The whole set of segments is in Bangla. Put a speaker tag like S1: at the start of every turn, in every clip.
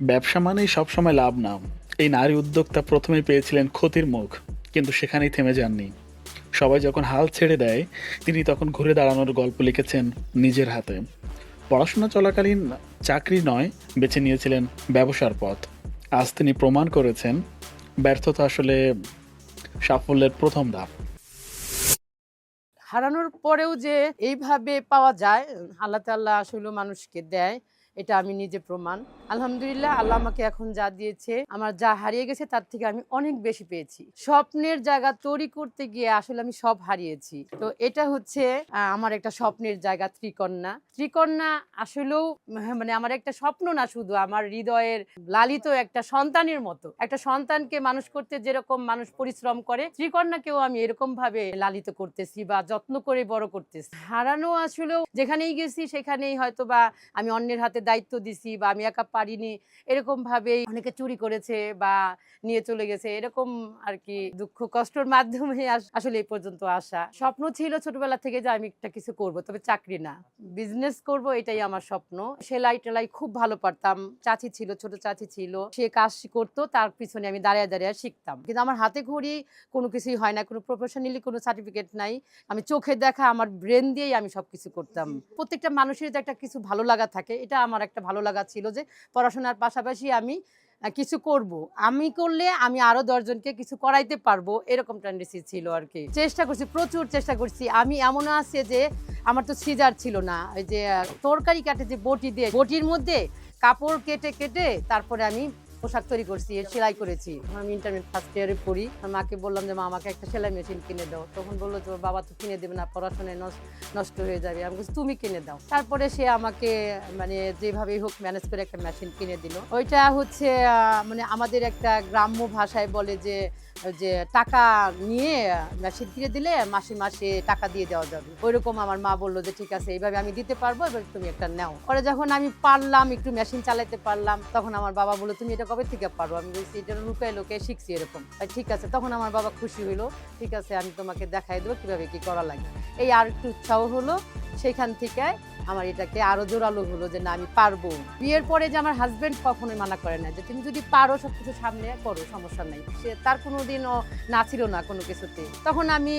S1: ব্যবসা মানেই সবসময় লাভ না এই নারী উদ্যোক্তা প্রথমেই পেয়েছিলেন ক্ষতির মুখ, কিন্তু সেখানেই থেমে যাননি। সবাই যখন হাল ছেড়ে দেয়, তিনি তখন ঘুরে দাঁড়ানোর গল্প লিখেছেন নিজের হাতে। পড়াশোনা চলাকালীন চাকরি নয়, বেছে নিয়েছিলেন ব্যবসার পথ। আজ তিনি প্রমাণ করেছেন, ব্যর্থতা আসলে সাফল্যের প্রথম ধাপ।
S2: হারানোর পরেও যে এইভাবে পাওয়া যায়, আল্লাহ আসলে মানুষকে দেয়। এটা আমি নিজে প্রমাণ। আলহামদুলিল্লাহ আল্লাহ আমাকে এখন যা দিয়েছে আমার যা হারিয়ে গেছে তার থেকে আমি অনেক বেশি পেয়েছি। স্বপ্নের জায়গা তৈরি করতে গিয়ে আসলে আমি সব হারিয়েছি। তো এটা হচ্ছে আমার একটা স্বপ্নের জায়গা ত্রিকন্যা। ত্রিকন্যা আসলেও উম, মানে আমার একটা স্বপ্ন না শুধু আমার হৃদয়ের লালিত একটা সন্তানের মতো। একটা সন্তানকে মানুষ করতে যেরকম মানুষ পরিশ্রম করে ত্রিকন্যাকেও আমি এরকম ভাবে লালিত করতেছি বা যত্ন করে বড় করতেছি। হারানো আসলেও যেখানেই গেছি সেখানেই হয়তো বা আমি অন্যের হাতে দায়িত্ব দিছি বা আমি একা পারিনি এরকম ভাবেই অনেকে চুরি করেছে বা নিয়ে চলে গেছে এরকম আর কি দুঃখ কষ্টর মাধ্যমে আসলে এই পর্যন্ত আসা। স্বপ্ন ছিল ছোটবেলা থেকে যে আমি একটা কিছু করব তবে চাকরি না। বিজনেস করব এটাই আমার স্বপ্ন। সেলাই টেলাই খুব ভালো পারতাম। চাচি ছিল ছোট চাচি ছিল। সে কাজ করতো তার পিছনে আমি দাঁড়িয়ে দাঁড়িয়ে শিখতাম। কিন্তু আমার হাতে ঘড়ি কোনো কিছুই হয় না কোনো প্রফেশনালি কোনো সার্টিফিকেট নাই। আমি চোখে দেখা আমার ব্রেন দিয়েই আমি সবকিছু করতাম। প্রত্যেকটা মানুষের একটা কিছু ভালো লাগা থাকে এটা আমার একটা ভালো লাগা ছিল যে পড়াশোনার পাশাপাশি আমি কিছু করব। আমি করলে আমি আরও দশজনকে কিছু করাইতে পারব, এরকম টেন্ডেন্সি ছিল আর কি। চেষ্টা করছি, প্রচুর চেষ্টা করছি। আমি এমন আছে যে আমার তো সিজার ছিল না। ওই যে তরকারি কাটে যে বটি দিয়ে, বটির মধ্যে কাপড় কেটে কেটে তারপরে আমি পোশাক তৈরি করছি এর সেলাই করেছি। আমি ইন্টারমিডিয়েট ফার্স্ট ইয়ারে পড়ি। মাকে বললাম যে, মা, আমাকে একটা সেলাই মেশিন কিনে দাও। তখন বলল যে বাবা তো কিনে দেবে না, পড়াশোনায় নষ্ট হয়ে যাবে। আমি বলছি, তুমি কিনে দাও। তারপরে সে আমাকে মানে যেভাবেই হোক ম্যানেজ করে একটা মেশিন কিনে দিল। ওইটা হচ্ছে মানে আমাদের একটা গ্রাম্য ভাষায় বলে যে যে টাকা নিয়ে মেশিন কিনে দিলে মাসে মাসে টাকা দিয়ে দেওয়া যাবে। ওইরকম আমার মা বলল যে, ঠিক আছে, এইভাবে আমি দিতে পারব, এবার তুমি একটা নাও। পরে যখন আমি পারলাম, একটু মেশিন চালাতে পারলাম, তখন আমার বাবা বলল, তুমি এটা কবে থেকে পারব? আমি বলছি এটা লুকায় লোকে শিখছি এরকম। ঠিক আছে। তখন আমার বাবা খুশি হইল, ঠিক আছে, আমি তোমাকে দেখাই দেবো কীভাবে কি করা লাগে। এই আর একটু উৎসাহ হলো, সেখান থেকে আমার এটাকে আরও জোরালো হলো যে, না, আমি পারব। বিয়ের পরে যে আমার হাজবেন্ড কখনোই মানা করে না যে, তুমি যদি পারো সব কিছু সামনে করো, সমস্যা নাই। সে তার কোনো দিনও না ছিল না কোনো কিছুতে। তখন আমি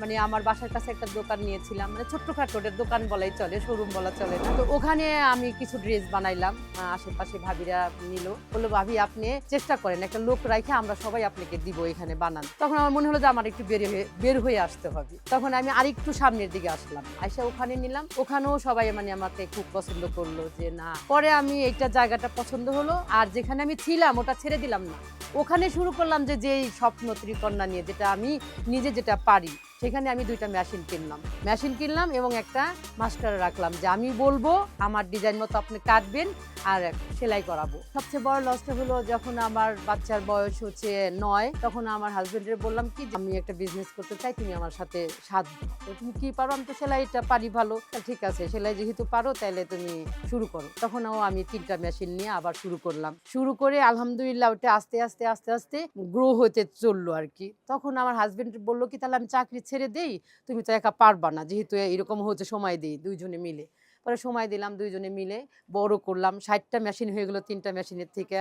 S2: মানে আমার বাসার কাছে একটা দোকান নিয়েছিলাম মানে ছোট্টখাটো দোকান বলাই চলে শোরুম বলা চলে না। তো ওখানে আমি কিছু ড্রেস বানাইলাম আশেপাশে ভাবিরা নিল। বলল ভাবি, আপনি চেষ্টা করেন, একটা লোক রাখে আমরা সবাই আপনাকে দিব এখানে বানান। তখন আমার মনে হলো যে আমার একটু বের হয়ে বের হয়ে আসতে হবে। তখন আমি আরেকটু সামনের দিকে আসলাম। আইসা ওখানে নিলাম। ওখানেও সবাই মানে আমাকে খুব পছন্দ করল যে, না। পরে আমি এইটা জায়গাটা পছন্দ হলো। আর যেখানে আমি ছিলাম, ওটা ছেড়ে দিলাম না। ওখানে শুরু করলাম যে, যেই স্বপ্ন ত্রিকন্যা নিয়ে, যেটা আমি নিজে যেটা পারি। সেখানে আমি দুইটা মেশিন কিনলাম। মেশিন কিনলাম এবং একটা মাস্টার রাখলাম যে আমি বলব, আমার ডিজাইন মতো আপনি কাটবেন আর সেলাই করাবো। সবচেয়ে বড় লসটা হলো যখন আমার বাচ্চার বয়স হচ্ছে নয়, তখন আমার হাজবেন্ডের বললাম কি আমি একটা বিজনেস করতে চাই, তুমি আমার সাথে সাথ তো তুমি কি পারো? আমি তো সেলাইটা পারি ভালো। ঠিক আছে, সেলাই যেহেতু পারো তাহলে তুমি শুরু করো। তখনও আমি তিনটা মেশিন নিয়ে আবার শুরু করলাম। শুরু করে আলহামদুলিল্লাহ ওটা আস্তে আস্তে আস্তে আস্তে গ্রো হতে চলল আর কি। তখন আমার হাজবেন্ড বলল কি, তাহলে আমি চাকরি ছেড়ে দেই, তুমি তো একা পারবা না। যেহেতু এরকম হচ্ছে সময় দিই দুইজনে মিলে। পরে সময় দিলাম, দুইজনে মিলে বড় করলাম। ষাটটা মেশিন হয়ে গেলো তিনটা মেশিনের থেকে।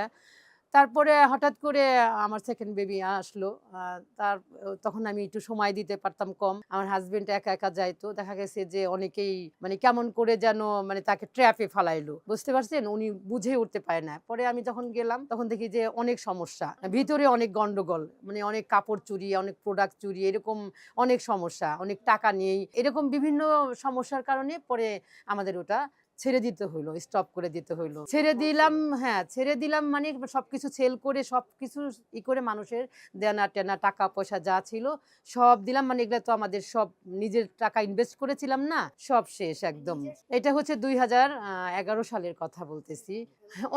S2: তারপরে হঠাৎ করে আমার সেকেন্ড বেবি আসলো। তার, তখন আমি একটু সময় দিতে পারতাম কম। আমার হাজবেন্ড একা একা যাইতো। দেখা গেছে যে অনেকেই মানে কেমন করে যেন মানে তাকে ট্র্যাপে ফালাইলো। বুঝতে পারছেন? উনি বুঝে উঠতে পারে না। পরে আমি যখন গেলাম, তখন দেখি যে অনেক সমস্যা। ভিতরে অনেক গন্ডগোল মানে অনেক কাপড় চুরি, অনেক প্রোডাক্ট চুরি, এরকম অনেক সমস্যা, অনেক টাকা নেই। এরকম বিভিন্ন সমস্যার কারণে পরে আমাদের ওটা ছেড়ে দিতে হইল স্টপ করে দিতে হইল। ছেড়ে দিলাম হ্যাঁ ছেড়ে দিলাম মানে সবকিছু সেল করে সবকিছু ই করে মানুষের দেনা টেনা টাকা পয়সা যা ছিল সব দিলাম। মানে এগুলো তো আমাদের সব নিজের টাকা ইনভেস্ট করেছিলাম না সব শেষ একদম। এটা হচ্ছে দুই হাজার এগারো সালের কথা বলতেছি।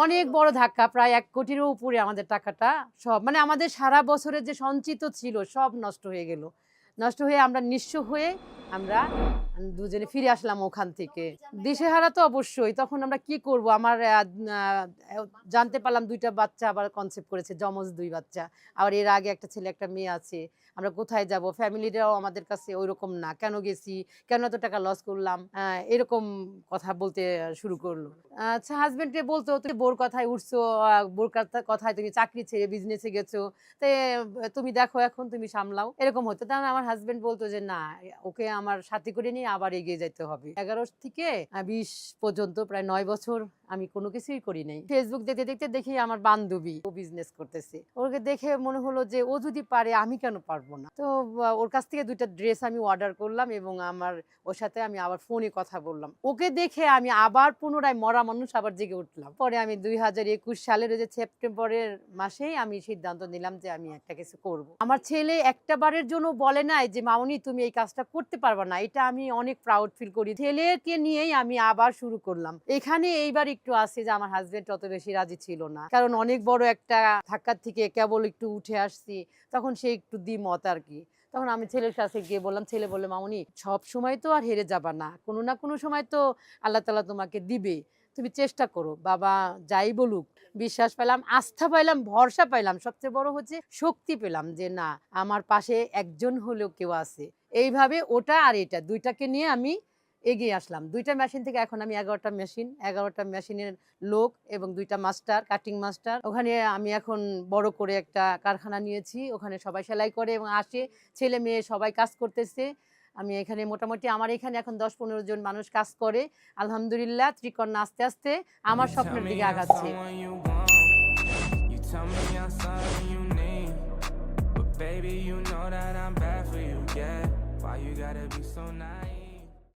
S2: অনেক বড় ধাক্কা প্রায় এক কোটিরও উপরে আমাদের টাকাটা সব মানে আমাদের সারা বছরের যে সঞ্চিত ছিল সব নষ্ট হয়ে গেল। নষ্ট হয়ে আমরা নিঃস্ব হয়ে আমরা দুজনে ফিরে আসলাম ওখান থেকে। দিশেহারা তো অবশ্যই, তখন আমরা কি করব? আমার জানতে পারলাম দুইটা বাচ্চা আবার কনসেপ্ট করেছে জমজ দুই বাচ্চা। আবার এর আগে একটা ছেলে, একটা মেয়ে আছে, আমরা কোথায় যাব? ফ্যামিলিটাও আমাদের কাছে ওই রকম না। কেন গেছি? কেন এত টাকা লস করলাম? এরকম কথা বলতে শুরু করল। আচ্ছা হাজবেন্ডকে বলতো, তুমি বোর কথায় উঠছো বোর কথা- কথায় তুমি চাকরি ছেড়ে বিজনেসে গেছো। তো, তুমি দেখো এখন, তুমি সামলাও। এরকম হতো। তাহলে আমার হাজবেন্ড বলতো যে, না, ওকে আমার সাথে করে নিয়ে আবার এগিয়ে যেতে হবে। এগারো থেকে বিশ পর্যন্ত, প্রায় নয় বছর আমি কোনো কিছুই করি নাই। ফেসবুক দেখতে দেখতে দেখি আমার বান্ধবী ও বিজনেস করতেছে। ওকে দেখে মনে হলো যে, ও যদি পারে, আমি কেন পারব না? তো ওর কাছ থেকে দুইটা ড্রেস আমি অর্ডার করলাম এবং আমার, ওর সাথে আমি আবার ফোনে কথা বললাম। ওকে দেখে আমি আবার পুনরায় মরা মানুষ আবার জেগে উঠলাম। পরে আমি দুই হাজার একুশ সালের যে সেপ্টেম্বরের মাসেই আমি সিদ্ধান্ত নিলাম যে, আমি একটা কিছু করব। আমার ছেলে একটা বারের জন্য বলে নাই যে মামনি তুমি এই কাজটা করতে পারবে না। এটা আমি অনেক প্রাউড ফিল করি। ছেলেকে নিয়েই আমি আবার শুরু করলাম। এখানে এইবার একটু আছে যে, আমার হাজবেন্ড অত বেশি রাজি ছিল না। কারণ অনেক বড় একটা ধাক্কার থেকে কেবল একটু উঠে আসছি, তখন সে একটু দ্বিমত আর কি। তখন আমি ছেলের কাছে গিয়ে বললাম, ছেলে বলল মামনি সব সময় তো আর হেরে যাবা না। কোনো না কোনো সময় তো আল্লাহ তালা তোমাকে দিবে তুমি চেষ্টা করো, বাবা যাই বলুক। বিশ্বাস পেলাম, আস্থা পাইলাম, ভরসা পাইলাম, সবচেয়ে বড় হচ্ছে শক্তি পেলাম যে না, আমার পাশে একজন হলেও কেউ আছে। এইভাবে ওটা আর এটা, দুইটাকে নিয়ে আমি এগিয়ে আসলাম। দুইটা মেশিন থেকে এখন আমি এগারোটা মেশিন এগারোটা মেশিনের লোক এবং দুইটা মাস্টার কাটিং মাস্টার ওখানে আমি এখন বড় করে একটা কারখানা নিয়েছি, ওখানে সবাই সেলাই করে এবং আসে, ছেলে মেয়ে সবাই কাজ করতেছে। আমি এখানে মোটামুটি আমার এখানে এখন দশ পনেরো জন মানুষ কাজ করে আলহামদুলিল্লাহ ত্রিকর্ণ আস্তে আস্তে আমার স্বপ্নের দিকে আগাচ্ছে
S3: Baby, you know that I'm bad for you, yeah. Why you gotta be so nice?